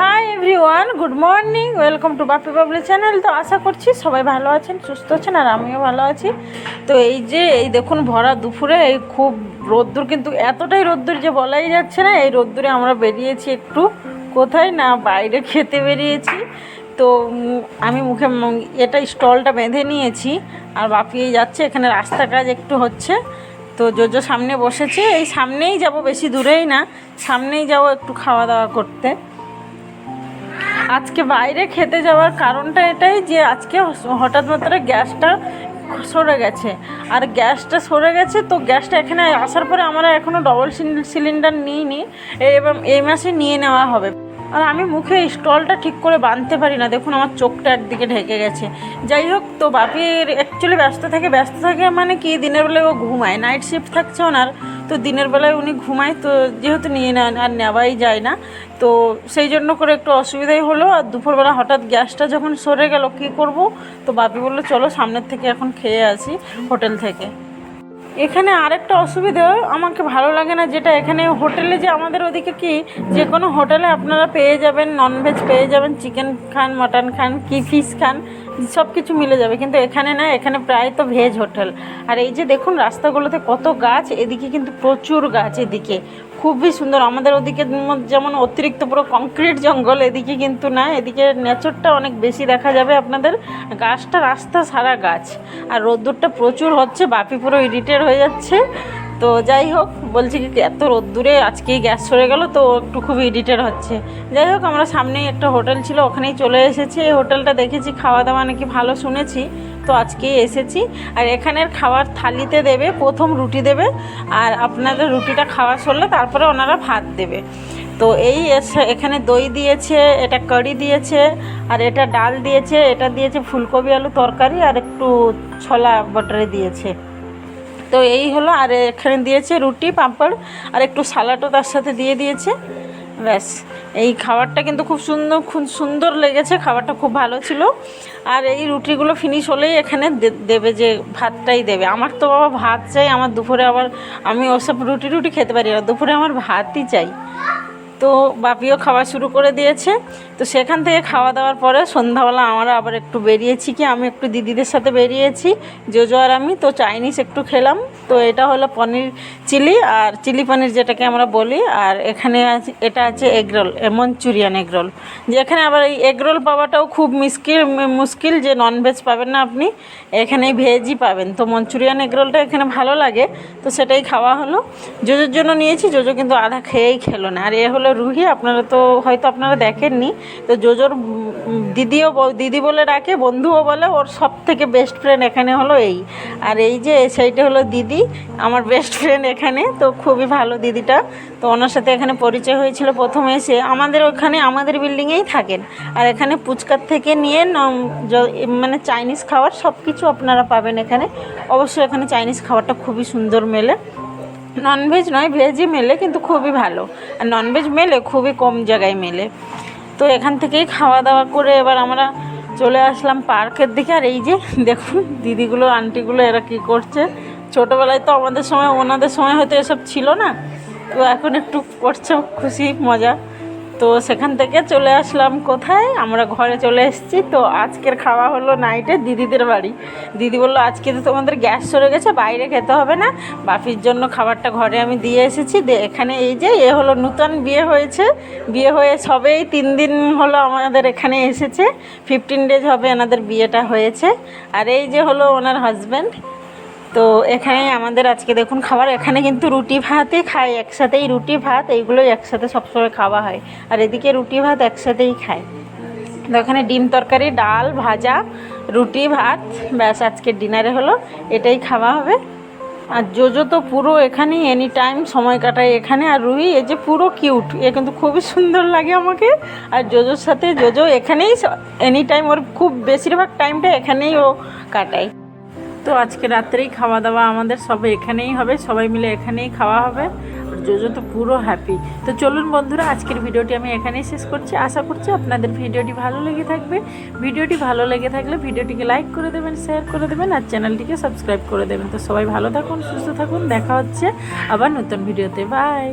Hi everyone good morning welcome to Bapi Babli channel তো আশা করছি সবাই ভালো আছেন, সুস্থ আছেন, আর আমিও ভালো আছি। তো এই যে, এই দেখুন ভরা দুপুরে, এই খুব রোদ্দুর, কিন্তু এতটাই রোদ্দুর যে বলাই যাচ্ছে না, এই রোদ্দুরে আমরা বেরিয়েছি একটু। কোথায় না, বাইরে খেতে বেরিয়েছি। তো আমি মুখে এটা স্টলটা বেঁধে নিয়েছি, আর বাপি যাচ্ছে, এখানে রাস্তা কাজ একটু হচ্ছে। তো জোজো সামনে বসেছে, এই সামনেই যাব, বেশি দূরেই না, সামনেই যাব একটু খাওয়া দাওয়া করতে। আজকে বাইরে খেতে যাওয়ার কারণটা এটাই যে আজকে হঠাৎ মাত্র গ্যাসটা সরে গেছে। আর গ্যাসটা সরে গেছে তো গ্যাসটা এখানে আসার পরে আমরা এখনও ডবল সিলিন্ডার নিইনি। এবং এই মাসে নিয়ে নেওয়া হবে। আর আমি মুখে স্টলটা ঠিক করে বাঁধতে পারি না। দেখুন আমার চোখটা একদিকে ঢেকে গেছে। যাই হোক, তো বাপির অ্যাকচুয়ালি ব্যস্ত থাকে। ব্যস্ত থাকে মানে কি? দিনের বেলায় ও ঘুমায়। নাইট শিফট থাকছে ওনার। তো দিনের বেলায় উনি ঘুমায়, তো যেহেতু নিয়ে নেন আর নেওয়াই যায় না, তো সেই জন্য করে একটু অসুবিধাই হলো। আর দুপুরবেলা হঠাৎ গ্যাসটা যখন সরে গেল, কী করব? তো বাপি বলল, চলো সামনের থেকে এখন খেয়ে আসি হোটেল থেকে। এখানে আরেকটা অসুবিধা, আমাকে ভালো লাগে না যেটা এখানে হোটেলে যে আমাদের ওদিকে কি, যে কোনো হোটেলে আপনারা পেয়ে যাবেন ননভেজ পেয়ে যাবেন চিকেন খান মাটন খান, কি ফিশ খান সব কিছু মিলে যাবে। কিন্তু এখানে না, এখানে প্রায় তো ভেজ হোটেল আর এই যে দেখুন রাস্তাগুলোতে কত গাছ, এদিকে কিন্তু প্রচুর গাছ এদিকে। খুবই সুন্দর। আমাদের ওদিকে যেমন অতিরিক্ত পুরো কংক্রিট জঙ্গল, এদিকে কিন্তু না, এদিকে নেচারটা অনেক বেশি দেখা যাবে আপনাদের। গাছটা রাস্তা সারা গাছ। আর রোদ্দুরটা প্রচুর হচ্ছে, বাপি পুরো ইরিটেড হয়ে যাচ্ছে। তো যাই হোক, বলছি কি, এত রোদ্দুরে আজকেই গ্যাস সরে গেল, তো একটু খুব ইরিটেড হচ্ছে। যাই হোক, আমরা সামনেই একটা হোটেল ছিল, ওখানেই চলে এসেছি। এই হোটেলটা দেখেছি খাওয়া দাওয়া নাকি ভালো শুনেছি, তো আজকেই এসেছি। আর এখানের খাবার থালিতে দেবে, প্রথম রুটি দেবে, আর আপনাদের রুটিটা খাওয়া সরলে তারপরে ওনারা ভাত দেবে। তো এই এখানে দই দিয়েছে, এটা কারি দিয়েছে, আর এটা ডাল দিয়েছে, এটা দিয়েছে ফুলকপি আলু তরকারি, আর একটু ছোলা বটারে দিয়েছে। তো এই হলো, আর এখানে দিয়েছে রুটি, পাঁপড়, আর একটু সালাডও তার সাথে দিয়ে দিয়েছে। ব্যাস, এই খাবারটা কিন্তু খুব সুন্দর খুব সুন্দর লেগেছে, খাবারটা খুব ভালো ছিল। আর এই রুটিগুলো ফিনিশ হলেই এখানে দেবে যে ভাতটাই দেবে। আমার তো বাবা ভাত চাই, আমার দুপুরে আবার আমি ওসব রুটি রুটি খেতে পারি না, দুপুরে আমার ভাতই চাই। তো বাপিও খাওয়া শুরু করে দিয়েছে। তো সেখান থেকে খাওয়া দাওয়ার পরে সন্ধ্যাবেলা আমরা আবার একটু বেরিয়েছি কি, আমি একটু দিদিদের সাথে বেরিয়েছি, জোজো আর আমি। তো চাইনিজ একটু খেলাম। তো এটা হলো পনির চিলি আর চিলি পনির যেটাকে আমরা বলি। আর এখানে আছে, এটা আছে এগরোল মঞ্চুরিয়ান এগরোল যে এখানে আবার এই এগরোল পাওয়াটাও খুব মুশকিল মুশকিল যে ননভেজ পাবেন না আপনি। এখানে ভেজই পাবেন। তো মঞ্চুরিয়ান এগরোলটা এখানে ভালো লাগে। তো সেটাই খাওয়া হলো। জোজোর জন্য নিয়েছি, জোজো কিন্তু আধা খেয়েই খেলো না। আর এ হলো রুহি, আপনারা তো হয়তো আপনারা দেখেননি। তো জোজোর দিদিও দিদি বলে ডাকে, বন্ধুও বলে, ওর সব থেকে বেস্ট ফ্রেন্ড এখানে হলো এই। আর এই যে, সেইটা হলো দিদি, আমার বেস্ট ফ্রেন্ড এখানে, তো খুবই ভালো দিদিটা। তো ওনার সাথে এখানে পরিচয় হয়েছিল প্রথমে এসে আমাদের ওখানে, আমাদের বিল্ডিংয়েই থাকেন। আর এখানে পুচকার থেকে নিয়ে মানে চাইনিজ খাবার সব কিছু আপনারা পাবেন এখানে। অবশ্যই এখানে চাইনিজ খাবারটা খুবই সুন্দর মেলে। ননভেজ নয় ভেজই মেলে কিন্তু খুবই ভালো। আর ননভেজ মেলে, খুবই কম জায়গায় মেলে। তো এখান থেকেই খাওয়া দাওয়া করে এবার আমরা চলে আসলাম পার্কের দিকে। আর এই যে, দেখুন, দিদিগুলো, আন্টিগুলো এরা কি করছে। ছোটোবেলায় তো আমাদের সময়, ওনাদের সময় হয়তো এসব ছিল না। তো এখন একটু করছে, খুশি, মজা। তো সেখান থেকে চলে আসলাম কোথায়? আমরা ঘরে চলে এসেছি। তো আজকের খাওয়া হলো নাইটে দিদিদের বাড়ি। দিদি বলল, আজকে তো তোমাদের গ্যাস সরে গেছে, বাইরে খেতে হবে না। বাপির জন্য খাবারটা ঘরে আমি দিয়ে এসেছি। এখানে এই যে, এ হলো নূতন বিয়ে হয়েছে। বিয়ে হয়ে সবেই তিন দিন হলো আমাদের এখানে এসেছে। ফিফটিন ডেজ হবে এনাদের বিয়েটা হয়েছে। আর এই যে হলো ওনার হাজব্যান্ড তো এখানে আমাদের আজকে দেখুন খাবার, এখানে কিন্তু রুটি ভাতই খায়, একসাথেই রুটি ভাত, এইগুলোই একসাথে সবসময় খাওয়া হয়। আর এদিকে রুটি ভাত একসাথেই খায়। তো এখানে ডিম তরকারি, ডাল ভাজা, রুটি ভাত, ব্যাস আজকে ডিনারে হলো, এটাই খাওয়া হবে। আর জোজো তো পুরো এখানেই এনি টাইম সময় কাটায় এখানে। আর রুহি এ যে পুরো কিউট এ কিন্তু খুবই সুন্দর লাগে আমাকে। আর জোজোর সাথে জোজো এখানেই এনি টাইম ওর খুব বেশিরভাগ টাইমটা এখানেই ও কাটায়। তো আজকে রাত্রেই খাওয়া দাওয়া আমাদের সবাই এখানেই হবে, সবাই মিলে এখানেই খাওয়া হবে। জোজো তো পুরো হ্যাপি তো চলুন বন্ধুরা, আজকের ভিডিওটি আমি এখানেই শেষ করছি। আশা করছি আপনাদের ভিডিওটি ভালো লেগে থাকবে। ভিডিওটি ভালো লেগে থাকলে ভিডিওটিকে লাইক করে দেবেন শেয়ার করে দেবেন আর চ্যানেলটিকে সাবস্ক্রাইব করে দেবেন। তো সবাই ভালো থাকুন, সুস্থ থাকুন। দেখা হচ্ছে আবার নতুন ভিডিওতে। বাই